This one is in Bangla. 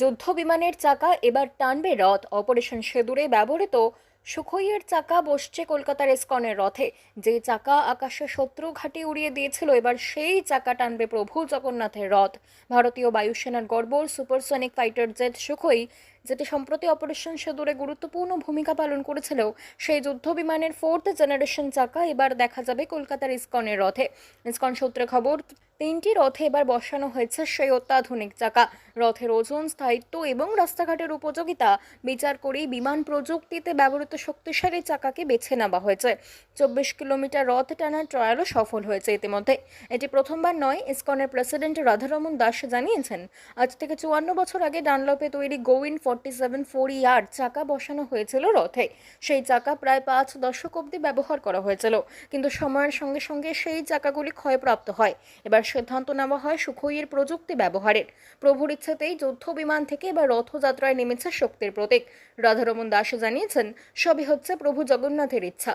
যুদ্ধ বিমানের চাকা এবার টানবে রথ। অপারেশন সেদুরে ব্যবহৃত সুখইয়ের চাকা বসছে কলকাতার ইস্কনের রথে। যে চাকা আকাশে শত্রু ঘাঁটি উড়িয়ে দিয়েছিল, এবার সেই চাকা টানবে প্রভু জগন্নাথের রথ। ভারতীয় বায়ুসেনার গর্ব সুপারসনিক ফাইটার জেট সুখই, যেটি সম্প্রতি অপারেশন সেদুরে গুরুত্বপূর্ণ ভূমিকা পালন করেছিল, সেই যুদ্ধ বিমানের ফোর্থ জেনারেশন চাকা এবার দেখা যাবে কলকাতার ইস্কনের রথে। ইস্কন সূত্রে খবর তিনটি রথে এবার বসানো হয়েছে সেই অত্যাধুনিক চাকা। রথের ওজন, স্থায়িত্ব এবং রাস্তাঘাটের উপযোগিতা বিচার করেই বিমান প্রযুক্তিতে ব্যবহৃত শক্তিশালী চাকাকে বেছে নেওয়া হয়েছে। চব্বিশ কিলোমিটার রথ টানার ট্রায়ালও সফল হয়েছে ইতিমধ্যে। এটি প্রথমবার নয়, ইসকনের প্রেসিডেন্ট রাধারমন দাস জানিয়েছেন, আজ থেকে চুয়ান্ন বছর আগে ডানলপে তৈরি গোইন ফর্টি সেভেন ফোর ইয়ার চাকা বসানো হয়েছিল রথে। সেই চাকা প্রায় পাঁচ দশক অবধি ব্যবহার করা হয়েছিল, কিন্তু সময়ের সঙ্গে সঙ্গে সেই চাকাগুলি ক্ষয়প্রাপ্ত হয়। এবার সিদ্ধান্ত নেওয়া হয় সুখইয়ের প্রযুক্তি ব্যবহারের। প্রভুর ইচ্ছাতেই যুদ্ধ বিমান থেকে এবার রথযাত্রায় নেমেছে শক্তির প্রতীক। রাধারমন দাস জানিয়েছেন, সবই হচ্ছে প্রভু জগন্নাথের ইচ্ছা।